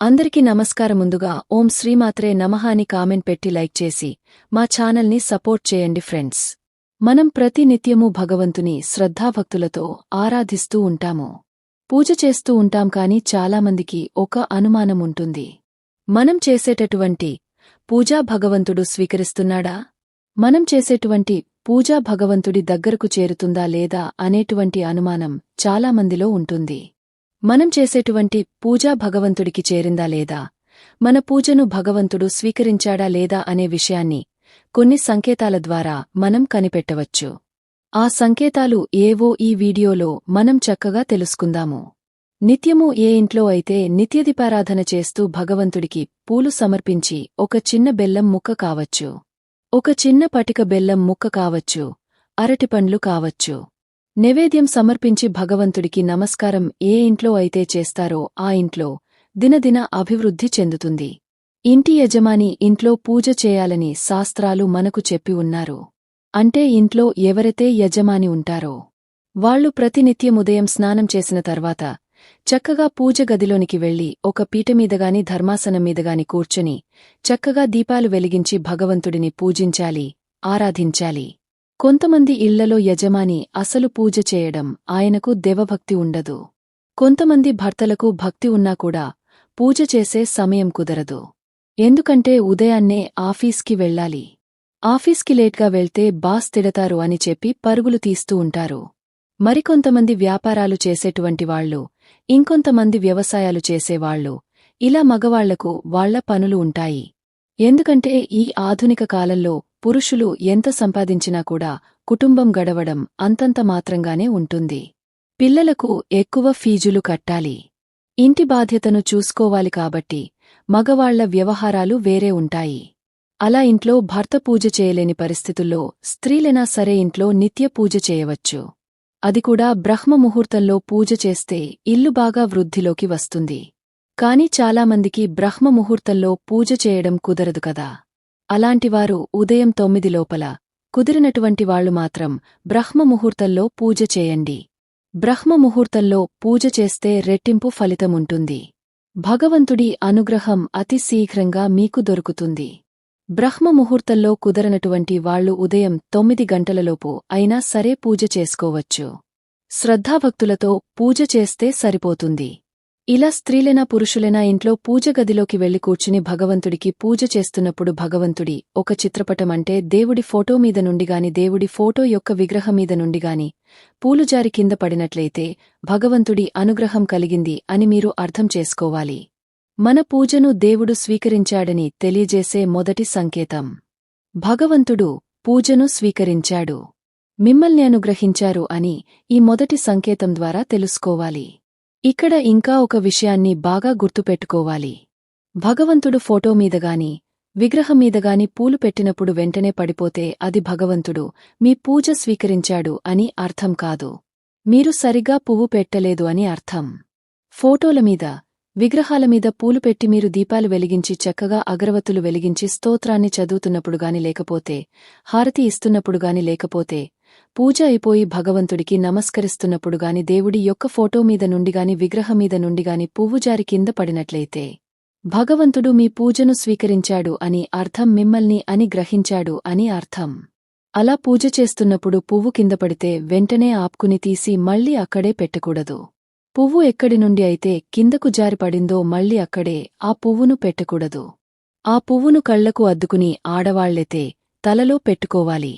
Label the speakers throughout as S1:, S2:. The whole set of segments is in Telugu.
S1: అందరికీ నమస్కారం ముందుగా ఓం శ్రీమాత్రే నమః అని కామెంట్ పెట్టి లైక్ చేసి మా ఛానల్ని సపోర్ట్ చేయండి ఫ్రెండ్స్. మనం ప్రతి నిత్యము భగవంతుని శ్రద్ధాభక్తులతో ఆరాధిస్తూ ఉంటాము. పూజ చేస్తూ ఉంటాం కాని చాలామందికి ఒక అనుమానం ఉంటుంది. మనం చేసేటటువంటి పూజా భగవంతుడు స్వీకరిస్తున్నాడా? మనం చేసేటువంటి పూజా భగవంతుడి దగ్గరకు చేరుతుందా లేదా అనేటువంటి అనుమానం చాలామందిలో ఉంటుంది. మనం చేసేటువంటి పూజా భగవంతుడికి చేరిందా లేదా? మన పూజను భగవంతుడు స్వీకరించాడా లేదా అనే విషయాన్ని కొన్ని సంకేతాల ద్వారా మనం కనిపెట్టవచ్చు. ఆ సంకేతాలు ఏవో ఈ వీడియోలో మనం చక్కగా తెలుసుకుందాము. నిత్యము ఏ ఇంట్లో అయితే నిత్యదీపారాధన చేస్తూ భగవంతుడికి పూలు సమర్పించి ఒక చిన్న బెల్లం ముక్క కావచ్చు. ఒక చిన్న పటిక బెల్లం ముక్క కావచ్చు. అరటిపండ్లు కావచ్చు. నైవేద్యం సమర్పించి భగవంతుడికి నమస్కారం ఏ ఇంట్లో అయితే చేస్తారో ఆ ఇంట్లో దినదిన అభివృద్ధి చెందుతుంది. ఇంటి యజమాని ఇంట్లో పూజ చేయాలని శాస్త్రాలు మనకు చెప్పి ఉన్నారు. అంటే ఇంట్లో ఎవరైతే యజమాని ఉంటారో వాళ్ళు ప్రతినిత్యం ఉదయం స్నానం చేసిన తర్వాత చక్కగా పూజ గదిలోనికి వెళ్ళి ఒక పీటమీదగాని ధర్మాసనం మీదగాని కూర్చొని చక్కగా దీపాలు వెలిగించి భగవంతుడిని పూజించాలి ఆరాధించాలి. కొంతమంది ఇళ్ళలో యజమాని అసలు పూజ చేయడం ఆయనకు దేవభక్తి ఉండదు. కొంతమంది భర్తలకు భక్తి ఉన్నా కూడా పూజ చేసే సమయం కుదరదు. ఎందుకంటే ఉదయాన్నే ఆఫీస్కి వెళ్ళాలి. ఆఫీస్కి లేట్గా వెళ్తే బాస్ తిడతారు అని చెప్పి పరుగులు తీస్తూ ఉంటారు. మరికొంతమంది వ్యాపారాలు చేసేటువంటి వాళ్ళు ఇంకొంతమంది వ్యవసాయాలు చేసేవాళ్ళు ఇలా మగవాళ్ళకు వాళ్ళ పనులు ఉంటాయి. ఎందుకంటే ఈ ఆధునిక కాలంలో పురుషులు ఎంత సంపాదించినా కూడా కుటుంబం గడవడం అంతంత మాత్రంగానే ఉంటుంది. పిల్లలకు ఎక్కువ ఫీజులు కట్టాలి. ఇంటి బాధ్యతను చూసుకోవాలి కాబట్టి మగవాళ్ళ వ్యవహారాలు వేరే ఉంటాయి. అలా ఇంట్లో భర్త పూజ చేయలేని పరిస్థితుల్లో స్త్రీలైనా సరే ఇంట్లో నిత్య పూజ చేయవచ్చు. అది కూడా బ్రహ్మముహూర్తంలో పూజ చేస్తే ఇల్లు బాగా వృద్ధిలోకి వస్తుంది. కాని చాలామందికి బ్రహ్మముహూర్తంలో పూజ చేయడం కుదరదు కదా. అలాంటివారు ఉదయం తొమ్మిది లోపల కుదిరినటువంటి వాళ్ళు మాత్రం బ్రహ్మముహూర్తంలో పూజ చేయండి. బ్రహ్మముహూర్తంలో పూజ చేస్తే రెట్టింపు ఫలితముంటుంది. భగవంతుడి అనుగ్రహం అతి శీఘ్రంగా మీకు దొరుకుతుంది. బ్రహ్మముహూర్తంలో కుదరనటువంటి వాళ్ళు ఉదయం తొమ్మిది గంటలలోపు అయినా సరే పూజ చేసుకోవచ్చు. శ్రద్ధాభక్తులతో పూజ చేస్తే సరిపోతుంది. ఇలా స్త్రీలైనా పురుషులైనా ఇంట్లో పూజ గదిలోకి వెళ్ళి కూర్చుని భగవంతుడికి పూజ చేస్తున్నప్పుడు భగవంతుడి ఒక చిత్రపటం అంటే దేవుడి ఫోటో మీద నుండిగాని దేవుడి ఫోటో యొక్క విగ్రహం మీద నుండిగాని పూలుజారి కింద పడినట్లయితే భగవంతుడి అనుగ్రహం కలిగింది అని మీరు అర్థం చేసుకోవాలి. మన పూజను దేవుడు స్వీకరించాడని తెలియజేసే మొదటి సంకేతం. భగవంతుడు పూజను స్వీకరించాడు. మిమ్మల్ని అనుగ్రహించారు అని ఈ మొదటి సంకేతం ద్వారా తెలుసుకోవాలి. ఇక్కడ ఇంకా ఒక విషయాన్ని బాగా గుర్తుపెట్టుకోవాలి. భగవంతుడు ఫోటో మీదగాని విగ్రహం మీదగాని పూలు పెట్టినప్పుడు వెంటనే పడిపోతే అది భగవంతుడు మీ పూజ స్వీకరించాడు అని అర్థం కాదు. మీరు సరిగా పువ్వు పెట్టలేదు అని అర్థం. ఫోటోల మీద విగ్రహాల మీద పూలు పెట్టి మీరు దీపాలు వెలిగించి చక్కగా అగరవత్తులు వెలిగించి స్తోత్రాన్ని చదువుతున్నప్పుడుగాని లేకపోతే హారతి ఇస్తున్నప్పుడుగాని లేకపోతే పూజ అయిపోయి భగవంతుడికి నమస్కరిస్తున్నప్పుడుగాని దేవుడి యొక్క ఫోటో మీద నుండిగాని విగ్రహమీద నుండిగాని పువ్వుజారి కింద పడినట్లయితే భగవంతుడు మీ పూజను స్వీకరించాడు అని అర్థం మిమ్మల్ని అని గ్రహించాడు అని అర్థం. అలా పూజ చేస్తున్నప్పుడు పువ్వు కింద పడితే వెంటనే ఆప్కుని తీసి మళ్ళీ అక్కడే పెట్టకూడదు. పువ్వు ఎక్కడి నుండి అయితే కిందకు జారిపడిందో మళ్ళీ అక్కడే ఆ పువ్వును పెట్టకూడదు. ఆ పువ్వును కళ్ళకు అద్దుకుని ఆడవాళ్ళెతే తలలో పెట్టుకోవాలి.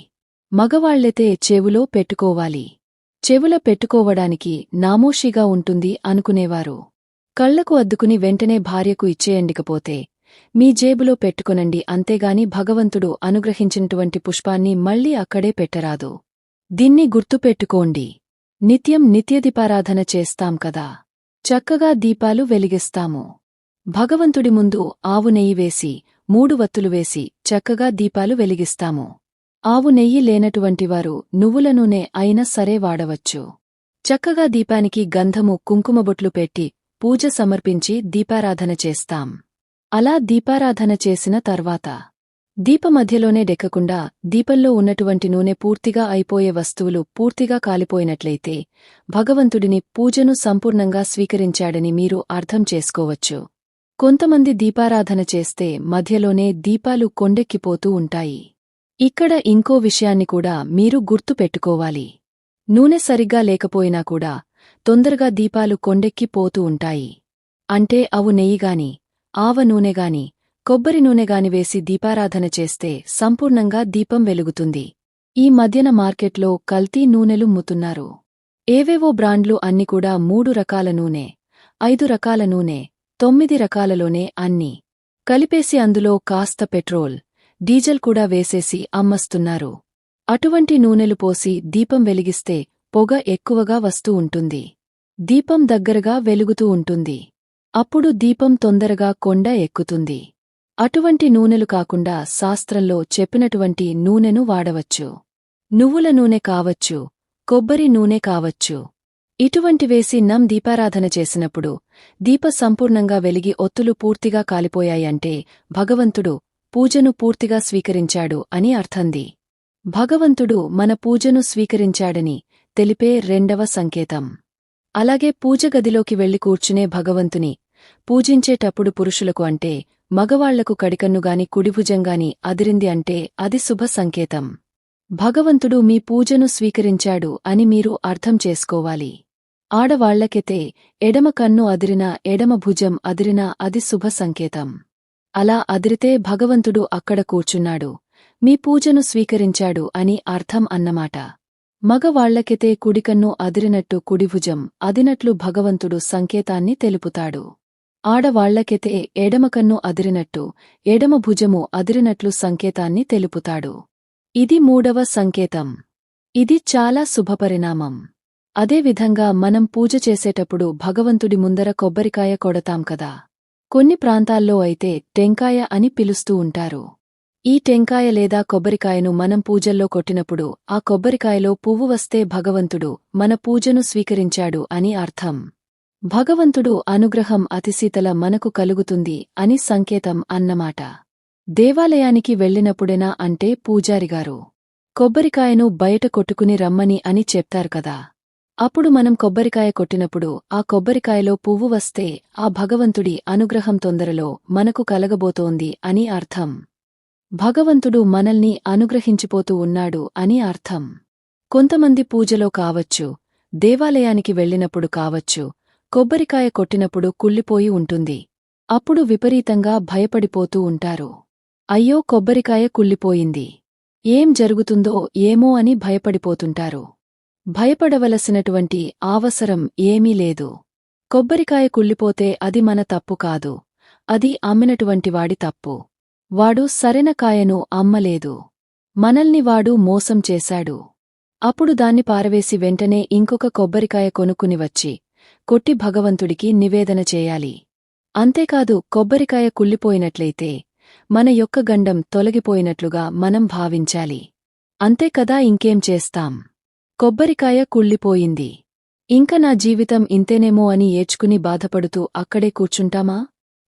S1: మగవాళ్ళెతే చెవులో పెట్టుకోవాలి. చెవుల పెట్టుకోవడానికి నామోషిగా ఉంటుంది అనుకునేవారు. కళ్ళకు అద్దుకుని వెంటనే భార్యకు ఇచ్చేయండికపోతే మీ జేబులో పెట్టుకొనండి అంతేగాని భగవంతుడు అనుగ్రహించినటువంటి పుష్పాన్ని మళ్ళీ అక్కడే పెట్టరాదు. దీన్ని గుర్తుపెట్టుకోండి. నిత్యం నిత్యదీపారాధన చేస్తాం కదా. చక్కగా దీపాలు వెలిగిస్తాము. భగవంతుడి ముందు ఆవు నెయ్యి వేసి మూడు వత్తులు వేసి చక్కగా దీపాలు వెలిగిస్తాము. ఆవు నెయ్యి లేనటువంటివారు నువ్వుల నూనె అయినా సరే వాడవచ్చు. చక్కగా దీపానికి గంధము కుంకుమబొట్లు పెట్టి పూజ సమర్పించి దీపారాధన చేస్తాం. అలా దీపారాధన చేసిన తర్వాత దీపమధ్యలోనే డెక్కకుండా దీపంలో ఉన్నటువంటి నూనె పూర్తిగా అయిపోయే వస్తువులు పూర్తిగా కాలిపోయినట్లయితే భగవంతుడిని పూజను సంపూర్ణంగా స్వీకరించాడని మీరు అర్థం చేసుకోవచ్చు. కొంతమంది దీపారాధన చేస్తే మధ్యలోనే దీపాలు కొండెక్కిపోతూ ఉంటాయి. ఇక్కడ ఇంకో విషయాన్ని కూడా మీరు గుర్తు పెట్టుకోవాలి. నూనె సరిగ్గా లేకపోయినా కూడా తొందరగా దీపాలు కొండెక్కిపోతూ ఉంటాయి. అంటే అవు నెయ్యిగాని ఆవ నూనెగాని కొబ్బరి నూనెగాని వేసి దీపారాధన చేస్తే సంపూర్ణంగా దీపం వెలుగుతుంది. ఈ మధ్యన మార్కెట్లో కల్తీ నూనెలు ముతున్నారు ఏవేవో బ్రాండ్లు అన్ని కూడా మూడు రకాల నూనె ఐదు రకాల నూనె తొమ్మిది రకాలలోనే అన్ని కలిపేసి అందులో కాస్త పెట్రోల్ డీజల్ కూడా వేసేసి అమ్మస్తున్నారు. అటువంటి నూనెలు పోసి దీపం వెలిగిస్తే పొగ ఎక్కువగా వస్తూ ఉంటుంది. దీపం దగ్గరగా వెలుగుతూ ఉంటుంది. అప్పుడు దీపం తొందరగా కొండ ఎక్కుతుంది. అటువంటి నూనెలు కాకుండా శాస్త్రంలో చెప్పినటువంటి నూనెను వాడవచ్చు. నువ్వుల నూనె కావచ్చు కొబ్బరి నూనె కావచ్చు. ఇటువంటి వేసి నం దీపారాధన చేసినప్పుడు దీప సంపూర్ణంగా వెలిగి ఒత్తులు పూర్తిగా కాలిపోయాయంటే భగవంతుడు పూజను పూర్తిగా స్వీకరించాడు అని అర్థంది. భగవంతుడు మన పూజను స్వీకరించాడని తెలిపే రెండవ సంకేతం. అలాగే పూజ గదిలోకి వెళ్ళి కూర్చునే భగవంతుని పూజించేటప్పుడు పురుషులకు అంటే మగవాళ్ళకు కడికన్నుగాని కుడిభుజంగాని అదిరింది అంటే అది శుభ సంకేతం. భగవంతుడు మీ పూజను స్వీకరించాడు అని మీరు అర్థం చేసుకోవాలి. ఆడవాళ్ళకెతే ఎడమ కన్ను అదిరినా ఎడమ భుజం అదిరినా అది శుభ సంకేతం. అలా అదిరితే భగవంతుడు అక్కడ కూర్చున్నాడు. మీ పూజను స్వీకరించాడు అని అర్థం అన్నమాట. మగవాళ్ళకెతే కుడికన్ను అదిరినట్టు కుడిభుజం అదినట్లు భగవంతుడు సంకేతాన్ని తెలుపుతాడు. ఆడవాళ్ళకెతే ఎడమకన్ను అదిరినట్టు ఎడమ భుజము అదిరినట్లు సంకేతాన్ని తెలుపుతాడు. ఇది మూడవ సంకేతం. ఇది చాలా శుభపరిణామం. అదేవిధంగా మనం పూజ చేసేటప్పుడు భగవంతుడి ముందర కొబ్బరికాయ కొడతాం కదా. కొన్ని ప్రాంతాల్లో అయితే టెంకాయ అని పిలుస్తూ ఉంటారు. ఈ టెంకాయ లేదా కొబ్బరికాయను మనం పూజల్లో కొట్టినప్పుడు ఆ కొబ్బరికాయలో పువ్వు వస్తే భగవంతుడు మన పూజను స్వీకరించాడు అని అర్థం. భగవంతుడు అనుగ్రహం అతిశీతల మనకు కలుగుతుంది అని సంకేతం అన్నమాట. దేవాలయానికి వెళ్ళినప్పుడేనా అంటే పూజారిగారు కొబ్బరికాయను బయట కొట్టుకుని రమ్మని అని చెప్తారు కదా. అప్పుడు మనం కొబ్బరికాయ కొట్టినప్పుడు ఆ కొబ్బరికాయలో పువ్వు వస్తే ఆ భగవంతుడి అనుగ్రహం తొందరలో మనకు కలగబోతోంది అని అర్థం. భగవంతుడు మనల్ని అనుగ్రహించిపోతూ ఉన్నాడు అని అర్థం. కొంతమంది పూజలో కావచ్చు దేవాలయానికి వెళ్ళినప్పుడు కావచ్చు కొబ్బరికాయ కొట్టినప్పుడు కుళ్ళిపోయి ఉంటుంది. అప్పుడు విపరీతంగా భయపడిపోతూ ఉంటారు. అయ్యో కొబ్బరికాయ కుళ్ళిపోయింది. ఏం జరుగుతుందో ఏమో అని భయపడిపోతుంటారు. భయపడవలసినటువంటి అవసరం ఏమీ లేదు. కొబ్బరికాయ కుళ్ళిపోతే అది మన తప్పు కాదు. అది అమ్మినటువంటివాడి తప్పు. వాడు సరైన కాయను అమ్మలేదు. మనల్ని వాడు మోసం చేశాడు. అప్పుడు దాన్ని పారవేసి వెంటనే ఇంకొక కొబ్బరికాయ కొనుక్కుని వచ్చి కొట్టి భగవంతుడికి నివేదన చేయాలి. అంతేకాదు కొబ్బరికాయ కుళ్ళిపోయినట్లయితే మన యొక్క గండం తొలగిపోయినట్లుగా మనం భావించాలి. అంతేకదా ఇంకేం చేస్తాం? కొబ్బరికాయ కుళ్ళిపోయింది. ఇంక నా జీవితం ఇంతేనేమో అని ఏడ్చుకుని బాధపడుతూ అక్కడే కూర్చుంటామా?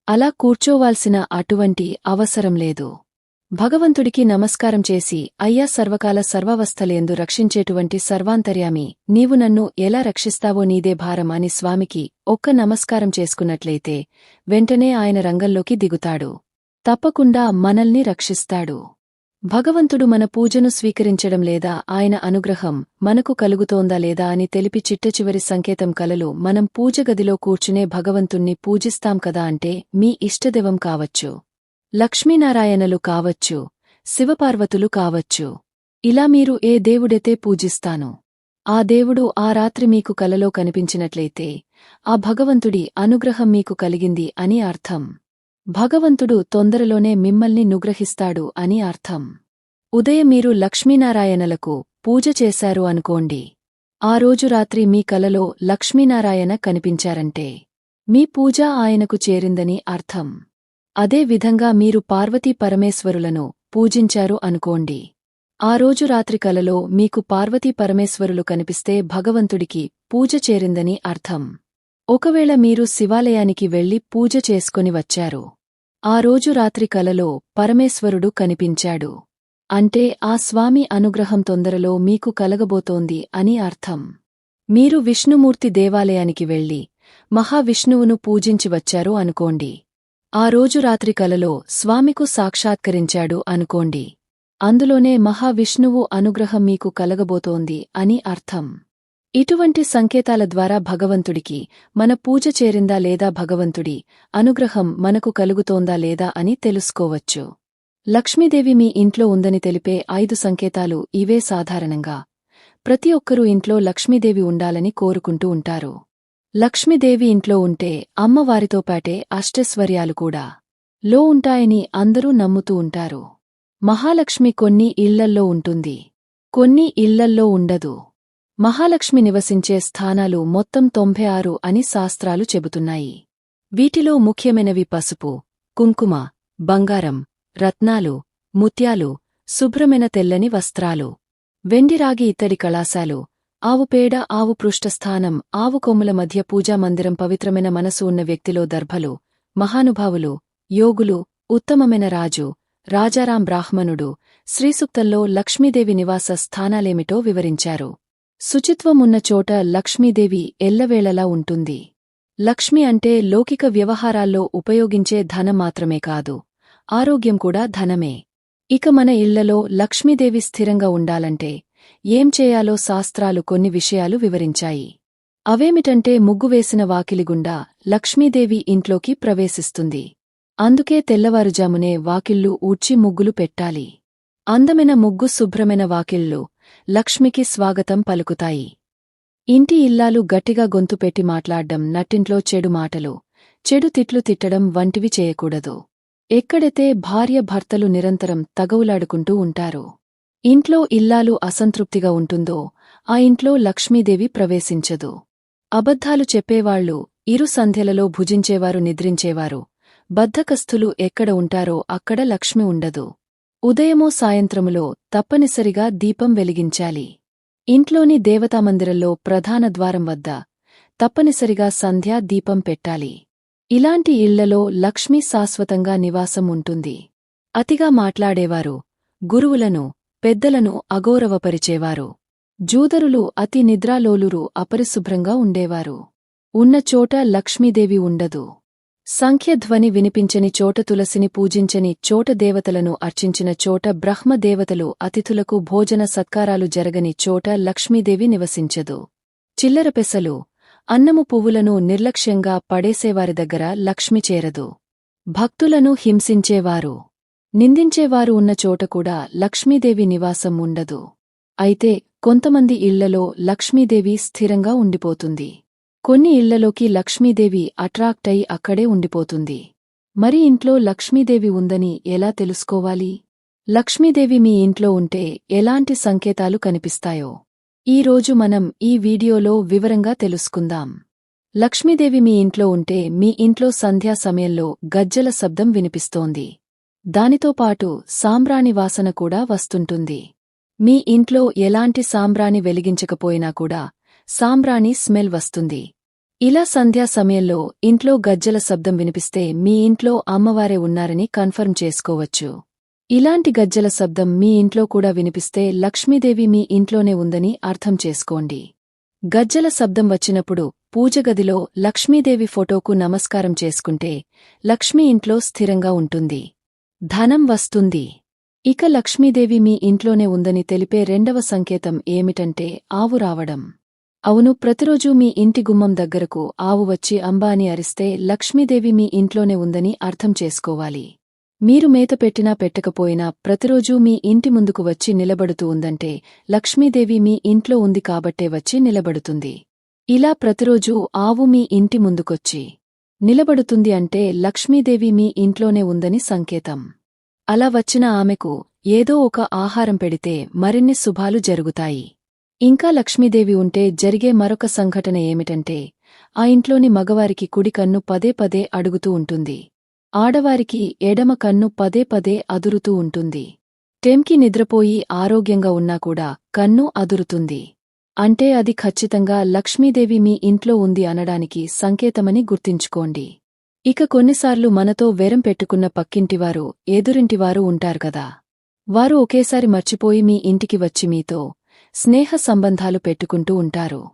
S1: అలా కూర్చోవాల్సిన అటువంటి అవసరం లేదు. భగవంతుడికి నమస్కారం చేసి అయ్యా సర్వకాల సర్వావస్థలేందు రక్షించేటువంటి సర్వాంతర్యామి నీవు నన్ను ఎలా రక్షిస్తావో నీదే భారం అని స్వామికి ఒక్క నమస్కారం చేసుకున్నట్లయితే వెంటనే ఆయన రంగంలోకి దిగుతాడు. తప్పకుండా మనల్ని రక్షిస్తాడు. భగవంతుడు మన పూజను స్వీకరించడం లేదా ఆయన అనుగ్రహం మనకు కలుగుతోందా లేదా అని తెలిపి చిట్టచివరి సంకేతం కలలు మనం పూజగదిలో కూర్చునే భగవంతుణ్ణి పూజిస్తాం కదా అంటే మీ ఇష్టదైవం కావచ్చు. లక్ష్మీనారాయణలు కావచ్చు శివపార్వతులు కావచ్చు. ఇలా మీరు ఏ దేవుడైతే పూజిస్తాను ఆ దేవుడు ఆ రాత్రి మీకు కలలో కనిపించినట్లయితే ఆ భగవంతుడి అనుగ్రహం మీకు కలిగింది అని అర్థం. భగవంతుడు తొందరలోనే మిమ్మల్ని నుగ్రహిస్తాడు అని అర్థం. ఉదయం మీరు లక్ష్మీనారాయణలకు పూజ చేశారు అనుకోండి. ఆ రోజు రాత్రి మీ కలలో లక్ష్మీనారాయణ కనిపించారంటే మీ పూజ ఆయనకు చేరిందని అర్థం. అదే విధంగా మీరు పార్వతీ పరమేశ్వరులను పూజించారు అనుకోండి. ఆ రోజు రాత్రి కలలో మీకు పార్వతీ పరమేశ్వరులు కనిపిస్తే భగవంతుడికి పూజ చేరిందని అర్థం. ఒకవేళ మీరు శివాలయానికి వెళ్ళి పూజ చేసుకొని వచ్చారు. ఆ రోజు రాత్రి కలలో పరమేశ్వరుడు కనిపించాడు. అంటే ఆ స్వామి అనుగ్రహం తొందరలో మీకు కలగబోతోంది అని అర్థం. మీరు విష్ణుమూర్తి దేవాలయానికి వెళ్ళి మహావిష్ణువును పూజించి వచ్చారు అనుకోండి. ఆ రోజు రాత్రి కలలో స్వామికు సాక్షాత్కరించాడు అనుకోండి. అందులోనే మహావిష్ణువు అనుగ్రహం మీకు కలగబోతోంది అని అర్థం. ఇటువంటి సంకేతాల ద్వారా భగవంతుడికి మన పూజ చేరిందా లేదా భగవంతుడి అనుగ్రహం మనకు కలుగుతోందా లేదా అని తెలుసుకోవచ్చు. లక్ష్మీదేవి మీ ఇంట్లో ఉందని తెలిపే ఐదు సంకేతాలు ఇవే సాధారణంగా. ప్రతి ఒక్కరూ ఇంట్లో లక్ష్మీదేవి ఉండాలని కోరుకుంటూ ఉంటారు. లక్ష్మీదేవి ఇంట్లో ఉంటే అమ్మవారితో పాటే అష్టైశ్వర్యాలు కూడా లో ఉంటాయని అందరూ నమ్ముతూ ఉంటారు. మహాలక్ష్మి కొన్ని ఇళ్ళల్లో ఉంటుంది. కొన్ని ఇళ్ళల్లో ఉండదు. మహాలక్ష్మి నివసించే స్థానాలు మొత్తం తొంభై ఆరు అని శాస్త్రాలు చెబుతున్నాయి. వీటిలో ముఖ్యమైనవి పసుపు కుంకుమ బంగారం రత్నాలు ముత్యాలు శుభ్రమైన తెల్లని వస్త్రాలు. వెండిరాగి ఇత్తడి కళాశాలు ఆవుపేడ ఆవు పృష్ఠస్థానం ఆవు కొమ్ముల మధ్య పూజామందిరం పవిత్రమైన మనసు ఉన్న వ్యక్తిలో దర్భలు మహానుభావులు యోగులు ఉత్తమమైన రాజు రాజారాం బ్రాహ్మణుడు శ్రీసుక్తంలో లక్ష్మీదేవి నివాస స్థానాలేమిటో వివరించారు. శుచిత్వమున్న చోట లక్ష్మీదేవి ఎల్లవేళలా ఉంటుంది. లక్ష్మి అంటే లౌకిక వ్యవహారాల్లో ఉపయోగించే ధనం మాత్రమే కాదు ఆరోగ్యం కూడా ధనమే. ఇక మన ఇళ్ళలో లక్ష్మీదేవి స్థిరంగా ఉండాలంటే ఏం చేయాలో శాస్త్రాలు కొన్ని విషయాలు వివరించాయి. అవేమిటంటే ముగ్గువేసిన వాకిలిగుండా లక్ష్మీదేవి ఇంట్లోకి ప్రవేశిస్తుంది. అందుకే తెల్లవారుజామునే వాకిళ్ళు ఊడ్చి ముగ్గులు పెట్టాలి. అందమైన ముగ్గు శుభ్రమైన వాకిళ్ళు లక్ష్మికి స్వాగతం పలుకుతాయి. ఇంటి ఇల్లాలు గట్టిగా గొంతు పెట్టి మాట్లాడ్డం నట్టింట్లో చెడు మాటలు చెడు తిట్లు తిట్టడం వంటివి చేయకూడదు. ఎక్కడైతే భార్య భర్తలు నిరంతరం తగవులాడుకుంటూ ఉంటారో ఇంట్లో ఇల్లాలు అసంతృప్తిగా ఉంటుందో ఆ ఇంట్లో లక్ష్మీదేవి ప్రవేశించదు. అబద్ధాలు చెప్పేవాళ్ళు ఇరు సంధ్యలలో భుజించేవారు నిద్రించేవారు. బద్ధకస్థులు ఎక్కడ ఉంటారో అక్కడ లక్ష్మి ఉండదు. ఉదయమో సాయంత్రములో తప్పనిసరిగా దీపం వెలిగించాలి. ఇంట్లోని దేవతామందిరంలో ప్రధాన ద్వారం వద్ద తప్పనిసరిగా సంధ్యా దీపం పెట్టాలి. ఇలాంటి ఇళ్ళలో లక్ష్మీ శాశ్వతంగా నివాసం ఉంటుంది. అతిగా మాట్లాడేవారు గురువులను పెద్దలను అగౌరవపరిచేవారు. జూదరులు అతి నిద్రాలోలురు అపరిశుభ్రంగా ఉండేవారు. ఉన్న చోట లక్ష్మీదేవి ఉండదు. సంఖ్యధ్వని వినిపించని చోట తులసిని పూజించని చోట దేవతలను అర్చించిన చోట బ్రహ్మదేవతలు అతిథులకు భోజన సత్కారాలు జరగని చోట లక్ష్మీదేవి నివసించదు. చిల్లర పెసలు అన్నము పువ్వులను నిర్లక్ష్యంగా పడేసేవారి దగ్గర లక్ష్మి చేరదు. భక్తులను హింసించేవారు నిందించేవారు ఉన్న చోట కూడా లక్ష్మీదేవి నివాసం ఉండదు. అయితే కొంతమంది ఇళ్ళలో లక్ష్మీదేవి స్థిరంగా ఉండిపోతుంది. కొన్ని ఇళ్ళలోకి లక్ష్మీదేవి అట్రాక్ట్ అయి అక్కడే ఉండిపోతుంది. మరి ఇంట్లో లక్ష్మీదేవి ఉందని ఎలా తెలుసుకోవాలి? లక్ష్మీదేవి మీ ఇంట్లో ఉంటే ఎలాంటి సంకేతాలు కనిపిస్తాయో ఈరోజు మనం ఈ వీడియోలో వివరంగా తెలుసుకుందాం. లక్ష్మీదేవి మీ ఇంట్లో ఉంటే మీ ఇంట్లో సంధ్యా సమయంలో గజ్జల శబ్దం వినిపిస్తోంది. దానితో పాటు సాంబ్రాణి వాసన కూడా వస్తుంటుంది. మీ ఇంట్లో ఎలాంటి సాంబ్రాణి వెలిగించకపోయినా కూడా సాంబ్రాణి స్మెల్ వస్తుంది. ఇలా సంధ్యా సమయంలో ఇంట్లో గజ్జల శబ్దం వినిపిస్తే మీ ఇంట్లో అమ్మవారే ఉన్నారని కన్ఫర్మ్ చేసుకోవచ్చు. ఇలాంటి గజ్జల శబ్దం మీ ఇంట్లో కూడా వినిపిస్తే లక్ష్మీదేవి మీ ఇంట్లోనే ఉందని అర్థం చేసుకోండి. గజ్జల శబ్దం వచ్చినప్పుడు పూజగదిలో లక్ష్మీదేవి ఫోటోకు నమస్కారం చేసుకుంటే లక్ష్మీ ఇంట్లో స్థిరంగా ఉంటుంది. ధనం వస్తుంది. ఇక లక్ష్మీదేవి మీ ఇంట్లోనే ఉందని తెలిపే రెండవ సంకేతం ఏమిటంటే ఆవు రావడం. అవును ప్రతిరోజూ మీ ఇంటి గుమ్మం దగ్గరకు ఆవు వచ్చి అంబాని అరిస్తే లక్ష్మీదేవి మీ ఇంట్లోనే ఉందని అర్థం చేసుకోవాలి. మీరు మేత పెట్టినా పెట్టకపోయినా ప్రతిరోజూ మీ ఇంటి ముందుకు వచ్చి నిలబడుతూ ఉందంటే లక్ష్మీదేవి మీ ఇంట్లో ఉంది కాబట్టే వచ్చి నిలబడుతుంది. ఇలా ప్రతిరోజూ ఆవు మీ ఇంటి ముందుకొచ్చి నిలబడుతుంది అంటే లక్ష్మీదేవి మీ ఇంట్లోనే ఉందని సంకేతం. అలా వచ్చిన ఆమెకు ఏదో ఒక ఆహారం పెడితే మరిన్ని శుభాలు జరుగుతాయి. ఇంకా లక్ష్మీదేవి ఉంటే జరిగే మరొక సంఘటన ఏమిటంటే ఆ ఇంట్లోని మగవారికి కుడి కన్ను పదే పదే అడుగుతూ ఉంటుంది. ఆడవారికి ఎడమ కన్ను పదే పదే అదురుతూ ఉంటుంది. టెంకి నిద్రపోయి ఆరోగ్యంగా ఉన్నా కూడా కన్ను అదురుతుంది. అంటే అది ఖచ్చితంగా లక్ష్మీదేవి మీ ఇంట్లో ఉంది అనడానికి సంకేతమని గుర్తించుకోండి. ఇక కొన్నిసార్లు మనతో వెరం పెట్టుకున్న పక్కింటివారు ఎదురింటివారు ఉంటారు కదా. వారు ఒకేసారి మర్చిపోయి మీ ఇంటికి వచ్చి మీతో స్నేహ సంబంధాలు పెట్టుకుంటూ ఉంటారు.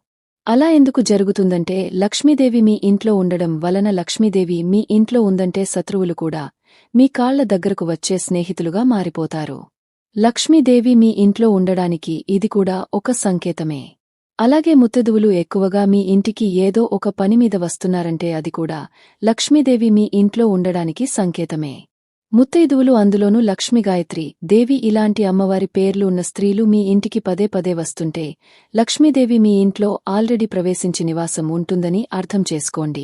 S1: అలా ఎందుకు జరుగుతుందంటే లక్ష్మీదేవి మీ ఇంట్లో ఉండడం వలన లక్ష్మీదేవి మీ ఇంట్లో ఉందంటే శత్రువులు కూడా మీ కాళ్ళ దగ్గరకు వచ్చే స్నేహితులుగా మారిపోతారు. లక్ష్మీదేవి మీ ఇంట్లో ఉండడానికి ఇది కూడా ఒక సంకేతమే. అలాగే ముత్తెదువులు ఎక్కువగా మీ ఇంటికి ఏదో ఒక పనిమీద వస్తున్నారంటే అది కూడా లక్ష్మీదేవి మీ ఇంట్లో ఉండడానికి సంకేతమే. ముత్తైదువులు అందులోనూ లక్ష్మీగాయత్రి దేవి ఇలాంటి అమ్మవారి పేర్లు ఉన్న స్త్రీలు మీ ఇంటికి పదే పదే వస్తుంటే లక్ష్మీదేవి మీ ఇంట్లో ఆల్రెడీ ప్రవేశించి నివాసం ఉంటుందని అర్థం చేసుకోండి.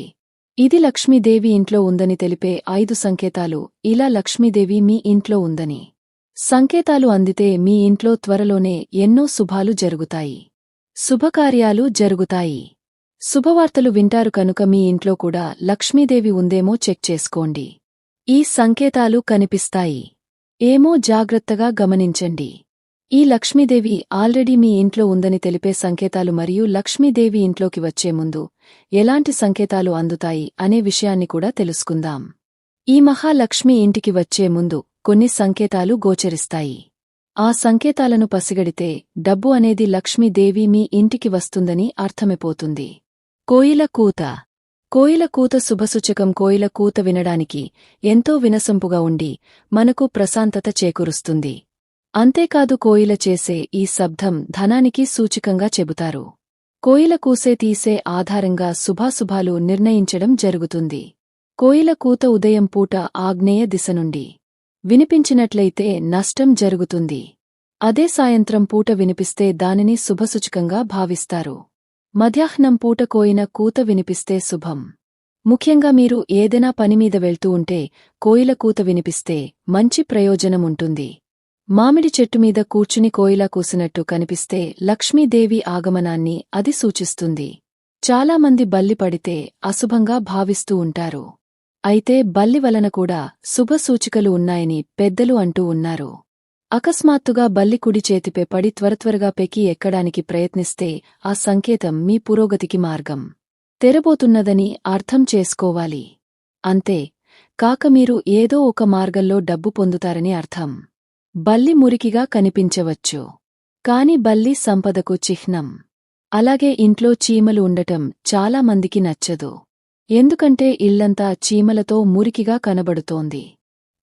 S1: ఇది లక్ష్మీదేవి ఇంట్లో ఉందని తెలిపే ఐదు సంకేతాలు ఇలా లక్ష్మీదేవి మీ ఇంట్లో ఉందని. సంకేతాలు అందితే మీ ఇంట్లో త్వరలోనే ఎన్నో శుభాలు జరుగుతాయి. శుభకార్యాలు జరుగుతాయి. శుభవార్తలు వింటారు కనుక మీ ఇంట్లో కూడా లక్ష్మీదేవి ఉందేమో చెక్ చేసుకోండి. ఈ సంకేతాలు కనిపిస్తాయి. ఏమో జాగ్రత్తగా గమనించండి. ఈ లక్ష్మీదేవి ఆల్రెడీ మీ ఇంట్లో ఉందని తెలిపే సంకేతాలు మరియు లక్ష్మీదేవి ఇంట్లోకి వచ్చే ముందు ఎలాంటి సంకేతాలు అందుతాయి అనే విషయాన్ని కూడా తెలుసుకుందాం. ఈ మహాలక్ష్మి ఇంటికి వచ్చే ముందు కొన్ని సంకేతాలు గోచరిస్తాయి. ఆ సంకేతాలను పసిగడితే డబ్బు అనేది లక్ష్మీదేవి మీ ఇంటికి వస్తుందని అర్థమైపోతుంది. కోయిల కూత కోయిల కూత శుభసూచకం కోయిల కూత వినడానికి ఎంతో వినసొంపుగా ఉండి మనకు ప్రశాంతత చేకూరుస్తుంది. అంతేకాదు కోయిల చేసే ఈ శబ్దం ధనానికి సూచికంగా చెబుతారు. కోయిల కూసే తీసే ఆధారంగా శుభాశుభాలు నిర్ణయించడం జరుగుతుంది. కోయిల కూత ఉదయం పూట ఆగ్నేయ దిశ నుండి వినిపించినట్లయితే నష్టం జరుగుతుంది. అదే సాయంత్రం పూట వినిపిస్తే దానిని శుభసూచకంగా భావిస్తారు. మధ్యాహ్నం పూట కోయిన కూత వినిపిస్తే శుభం. ముఖ్యంగా మీరు ఏదైనా పనిమీద వెళ్తూ ఉంటే కోయిల కూత వినిపిస్తే మంచి ప్రయోజనముంటుంది మామిడి చెట్టుమీద కూర్చుని కోయిల కూసినట్టు కనిపిస్తే లక్ష్మీదేవి ఆగమనాన్ని అది సూచిస్తుంది. చాలామంది బల్లి పడితే అశుభంగా భావిస్తూ ఉంటారు. అయితే బల్లి వలన కూడా శుభసూచికలు ఉన్నాయని పెద్దలు అంటూ ఉన్నారు. అకస్మాత్తుగా బల్లి కుడి చేతిపై పడి త్వరత్వరగా పెకి ఎక్కడానికి ప్రయత్నిస్తే ఆ సంకేతం మీ పురోగతికి మార్గం. తెరబోతున్నదని అర్థం చేసుకోవాలి. అంతే కాక మీరు ఏదో ఒక మార్గంలో డబ్బు పొందుతారని అర్థం. బల్లి మురికిగా కనిపించవచ్చు. కాని బల్లి సంపదకు చిహ్నం. అలాగే ఇంట్లో చీమలు ఉండటం చాలామందికి నచ్చదు. ఎందుకంటే ఇల్లంతా చీమలతో మురికిగా కనబడుతోంది.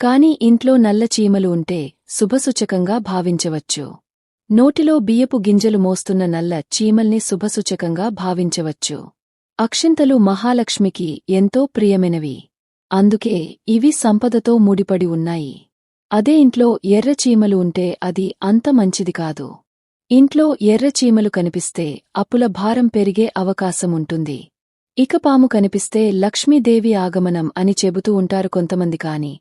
S1: కాని ఇంట్లో నల్లచీమలు ఉంటే శుభసూచకంగా భావించవచ్చు. నోటిలో బియ్యపు గింజలు మోస్తున్న నల్ల చీమల్ని శుభసూచకంగా భావించవచ్చు. అక్షింతలు మహాలక్ష్మికి ఎంతో ప్రియమైనవి. అందుకే ఇవి సంపదతో ముడిపడి ఉన్నాయి. అదే ఇంట్లో ఎర్రచీమలు ఉంటే అది అంత మంచిది కాదు. ఇంట్లో ఎర్రచీమలు కనిపిస్తే అప్పుల భారం పెరిగే అవకాశముంటుంది ఇకపాము కనిపిస్తే లక్ష్మీదేవి ఆగమనం అని చెబుతూ ఉంటారు కొంతమంది కాని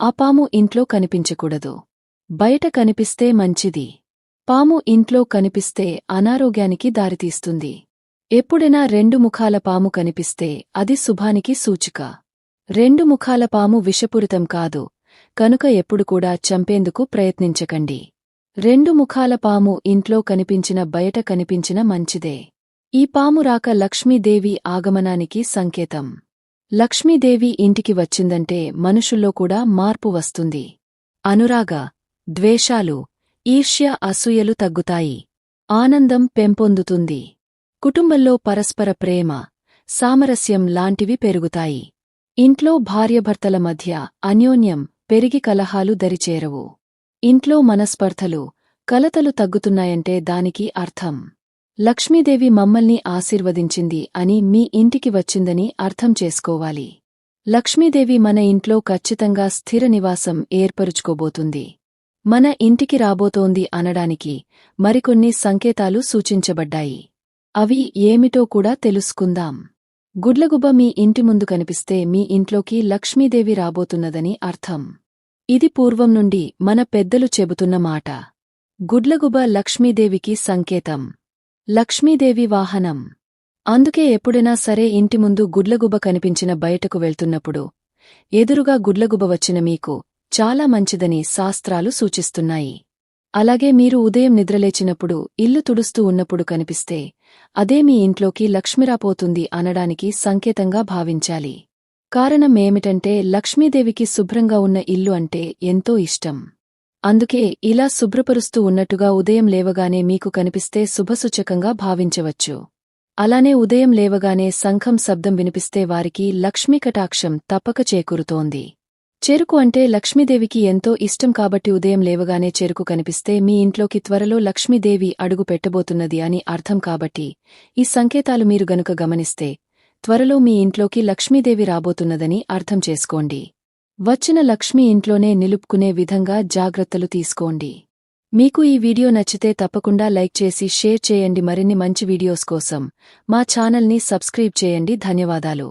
S1: ఆ పాము ఇంట్లో కనిపించకూడదు. బయట కనిపిస్తే మంచిది. పాము ఇంట్లో కనిపిస్తే అనారోగ్యానికి దారితీస్తుంది. ఎప్పుడైనా రెండు ముఖాల పాము కనిపిస్తే అది శుభానికి సూచిక. రెండు ముఖాల పాము విషపూరితం కాదు కనుక ఎప్పుడు కూడా చంపేందుకు ప్రయత్నించకండి. రెండు ముఖాల పాము ఇంట్లో కనిపించిన బయట కనిపించిన మంచిదే. ఈ పాము రాక లక్ష్మీదేవి ఆగమనానికి సంకేతం. లక్ష్మీదేవి ఇంటికి వచ్చిందంటే మనుషుల్లో కూడా మార్పు వస్తుంది. అనురాగ ద్వేషాలు ఈర్ష్య అసూయలు తగ్గుతాయి. ఆనందం పెంపొందుతుంది. కుటుంబంలో పరస్పర ప్రేమ సామరస్యం లాంటివి పెరుగుతాయి. ఇంట్లో భార్యభర్తల మధ్య అన్యోన్యం పెరిగి కలహాలు దరిచేరవు. ఇంట్లో మనస్పర్ధలు కలతలు తగ్గుతున్నాయంటే దానికి అర్థం. లక్ష్మీదేవి మమ్మల్ని ఆశీర్వదించింది అని మీ ఇంటికి వచ్చిందని అర్థం చేసుకోవాలి. లక్ష్మీదేవి మన ఇంట్లో ఖచ్చితంగా స్థిర నివాసం ఏర్పరుచుకోబోతుంది. మన ఇంటికి రాబోతోంది అనడానికి మరికొన్ని సంకేతాలు సూచించబడ్డాయి. అవి ఏమిటో కూడా తెలుసుకుందాం. గుడ్లగుబ్బ మీ ఇంటి ముందు కనిపిస్తే మీ ఇంట్లోకి లక్ష్మీదేవి రాబోతున్నదని అర్థం. ఇది పూర్వం నుండి మన పెద్దలు చెబుతున్న మాట. గుడ్లగుబ లక్ష్మీదేవికి సంకేతం. లక్ష్మీదేవి వాహనం. అందుకే ఎప్పుడైనా సరే ఇంటి ముందు గుడ్లగుబ కనిపించిన బయటకు వెళ్తున్నప్పుడు ఎదురుగా గుడ్లగుబ వచ్చిన మీకు చాలా మంచిదని శాస్త్రాలు సూచిస్తున్నాయి. అలాగే మీరు ఉదయం నిద్రలేచినప్పుడు ఇల్లు తుడుస్తూ ఉన్నప్పుడు కనిపిస్తే అదే మీ ఇంట్లోకి లక్ష్మిరాపోతుంది అనడానికి సంకేతంగా భావించాలి. కారణం ఏమిటంటే లక్ష్మీదేవికి శుభ్రంగా ఉన్న ఇల్లు అంటే ఎంతో ఇష్టం. అందుకే ఇలా శుభ్రపరుస్తూ ఉన్నట్టుగా ఉదయం లేవగానే మీకు కనిపిస్తే శుభసూచకంగా భావించవచ్చు. అలానే ఉదయం లేవగానే శంఖం శబ్దం వినిపిస్తే వారికి లక్ష్మీ కటాక్షం తప్పక చేకూరుతోంది. చెరుకు అంటే లక్ష్మీదేవికి ఎంతో ఇష్టం కాబట్టి ఉదయం లేవగానే చెరుకు కనిపిస్తే మీ ఇంట్లోకి త్వరలో లక్ష్మీదేవి అడుగు పెట్టబోతున్నది అని అర్థం కాబట్టి ఈ సంకేతాలు మీరు గనుక గమనిస్తే త్వరలో మీ ఇంట్లోకి లక్ష్మీదేవి రాబోతున్నదని అర్థం చేసుకోండి. వచ్చిన లక్ష్మి ఇంట్లోనే నిలుపుకునే విధంగా జాగ్రత్తలు తీసుకోండి. మీకు ఈ వీడియో నచ్చితే తప్పకుండా లైక్ చేసి షేర్ చేయండి. మరిన్ని మంచి వీడియోస్ కోసం మా ఛానల్ని సబ్స్క్రైబ్ చేయండి. ధన్యవాదాలు.